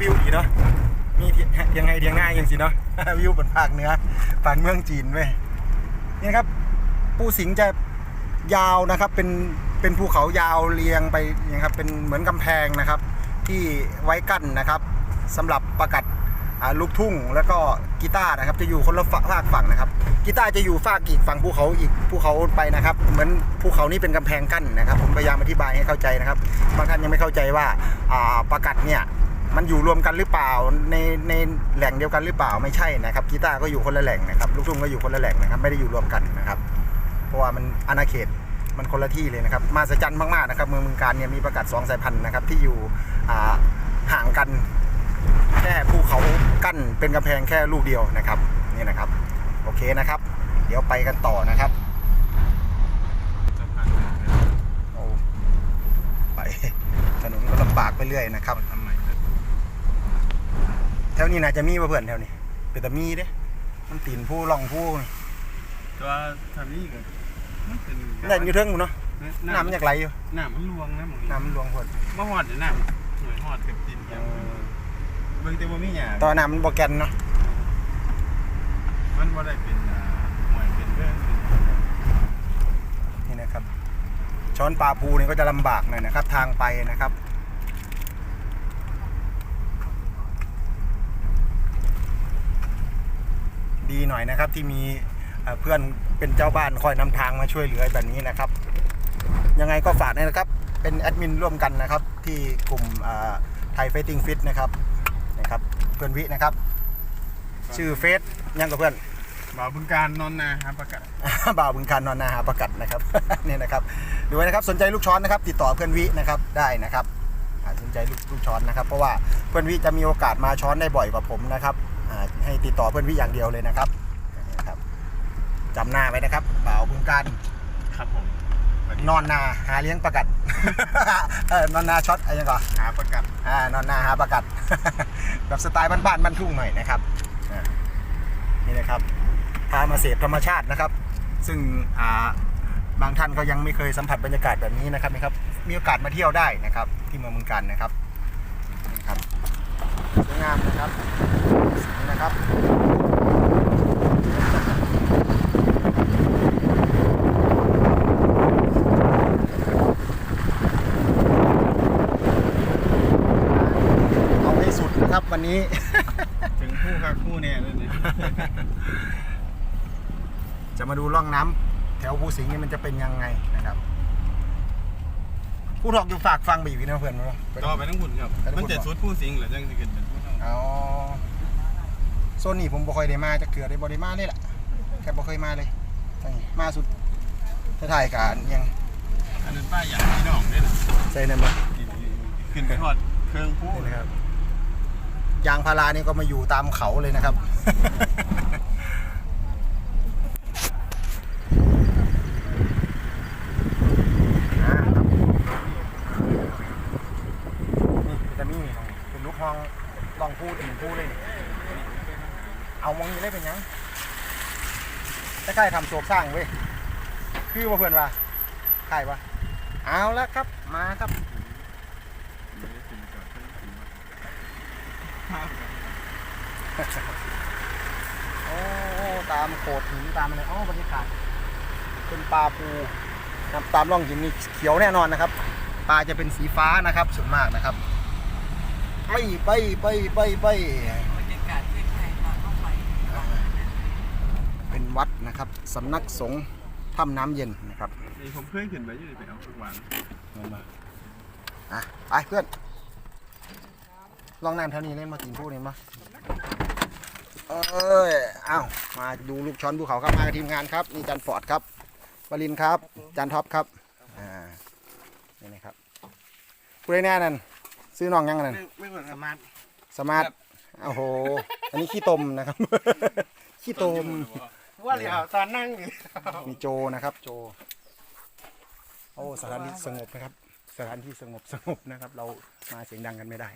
วิวดีเนาะมีเทียงไงเทียงหน้าอย่างสิเนาะวิวบนภาคเหนือภาคเมืองจีนเว้ยนี่ครับปูสิงจะยาวนะครับเป็นเป็นภูเขายาวเรียงไปนะครับเป็นเหมือนกำแพงนะครับ ที่ไว้กั้นนะครับสำหรับประกัดลูกทุ่งแล้วก็กีตาร์นะครับจะอยู่คนละฝากฝั่งนะครับกีตาร์จะอยู่ฝากอีกฝั่งภูเขาอีกภูเขาไปนะครับ เหมือนภูเขานี่เป็นกำแพงกั้นนะครับ ผมพยายามอธิบายให้เข้าใจนะครับบางท่านยังไม่เข้าใจว่าอ่าประกัดเนี่ย มันอยู่รวมกันหรือเปล่าในในแหล่งเดียวกันหรือเปล่าไม่ใช่นะครับกีตาร์ก็อยู่คนละแหล่งนะครับลูกทุ่งก็อยู่คนละแหล่งนะครับไม่ได้อยู่รวมกันนะครับ เพราะว่ามันอาณาเขตมันคนละที่เลยนะครับมาสจันมากๆนะครับเมืองเมืองการเนี่ยมีประกาศสองสายพันธุ์นะครับที่อยู่ห่างกันแค่ภูเขากั้นเป็นกำแพงแค่ลูกเดียวนะครับนี่นะครับโอเคนะครับ เดี๋ยวไปกันต่อนะครับโอ้ไปถนนก็ลำบากไปเรื่อยนะครับ แถวนี้น่าจะมีป่ะเพื่อนแถวนี้เป็นแต่มีเด้ มันตีนผู้ล่องผู้นี่ตัวทำนี่ก็มันเป็นใหญ่อยู่เทิงหมู่เนาะน้ำมันอยากไหลอยู่น้ำมันลวงนะหมองน้ำมันหลวงพนมาหอดเดี๋ยวน้ำหน่วยหอดเต็มตีนเดียวเบิ่งแต่ว่ามีหยาตอนน้ำมันบ่แกนเนาะมันบ่ได้เป็นอ่าหน่วยเป็นเรื่องเป็นนี่นะครับ ช้อนปลาปูนี่ก็จะลำบากหน่อยนะครับ ทางไปนะครับ ดี หน่อยนะครับ ที่มีเอ่อเพื่อนเป็นเจ้าบ้านคอยนำทางมาช่วยเหลือแบบนี้นะครับ ยังไงก็ฝากด้วยนะครับ เป็นแอดมินร่วมกันนะครับ ที่กลุ่มไทยไฟติ้งฟิตนะครับนะครับ เพื่อนวินะครับ ชื่อเฟซยังกับเพื่อนบ่าวบึงการนอนนาครับประกาศบ่าวบึงการนอนนาหาประกัดนะครับนี่นะครับดูไว้นะครับสนใจลูกช้อนนะครับ ติดต่อเพื่อนวินะครับได้นะครับอ่าสนใจลูกลูกช้อนนะครับ เพราะว่าเพื่อนวิจะมีโอกาสมาช้อนได้บ่อยกว่าผมนะครับอ่า ให้ติดต่อเพื่อนวิอย่างเดียวเลยนะครับนี่นะครับจำหน้าไว้นะครับบ่าวบึงการครับผมนอนนาหาเลี้ยงประกัดเออนอนนาช็อตอะไรยังก่อนหาประกาศอ่านอนนาหาประกัด แบบสไตล์บ้านๆบ้านทุ่งหน่อยนะครับอ่านี่นะครับพามาเสพธรรมชาตินะครับ ซึ่งอ่าบางท่านก็ยังไม่เคยสัมผัสบรรยากาศแบบนี้นะครับนะครับ มีโอกาสมาเที่ยวได้นะครับ ที่เมืองเมืองกันนะครับนี่ครับ สวยงามนะครับสีนะครับเอาให้สุดนะครับวันนี้ ถึงคู่ครับคู่เนี่ยเลยนี่จะมาดูร่องน้ำแถวภูสิงห์นี่มันจะเป็นยังไงนะครับ ผู้ทอกอยู่ฝากฟังไปอยู่นะเพื่อนมั้งก็ไปทั้งหุ่นครับไปทั้งหุ่นมันจะสุดผู้สิงห์เหรือจังจะเกิดเป็นผู้เท่าเอาโซนนี่ผมบ่ค่อยได้มาจะเกลือได้บ่ได้มาเลยล่ะแค่บ่เคยมาเลยนี่มาสุดถ่ายๆกันยังอันนั้นป้ายอย่างพี่น้องเนี่ยนะใส่นั่นบ่ขึ้นไปทอดเครื่องผู้นี่นะครับยางพารานี่ก็มาอยู่ตามเขาเลยนะครับ อ่าครับนี่จะมีเป็นลูกห้องลองพูดถึงพูดเลยนี่ เอามองนี้ได้เป็นยังใกล้ๆทำโศกสร้างเว้ยคือว่าเพื่อนว่าใครวะเอาแล้วครับ มาครับโอ้ตามโขดหินตามอะไรอ๋อบรรยากาศเป็นปลาปูนะตามร่องหินนี่เขียวแน่นอนนะครับ ปลาจะเป็นสีฟ้านะครับส่วนมากนะครับไปไปไปไปไป บรรยากาศคล้ายๆตอนเข้าไป เป็น วัดนะครับสำนักสงฆ์ถ้ำน้ำเย็นนะครับนี่ผมเคยขึ้นไปอยู่ไปเอาทุกวันอะไปเพื่อนลองน้ำเท่านี้เล่นมากินพูดนี่มาเอ้ยอ้าวมาดูลูกช้อนภูเขาครับมากับทีมงานครับนี่จันฟอร์ดครับวลินครับจันท็อปครับอ่านี่นะครับผู้ใดแน่นั่นซื้อน้องยังนั่นไม่เหมือนสมาร์ทสมาร์ทโอ้โห อันนี้ขี้ตมนะครับ ขี้ตม ว่าเลยอะตอนนั่งอยู่มีโจนะครับ โจ โอ้สถานที่สงบนะครับ สถานที่สงบสงบนะครับ เรามาเสียงดังกันไม่ได้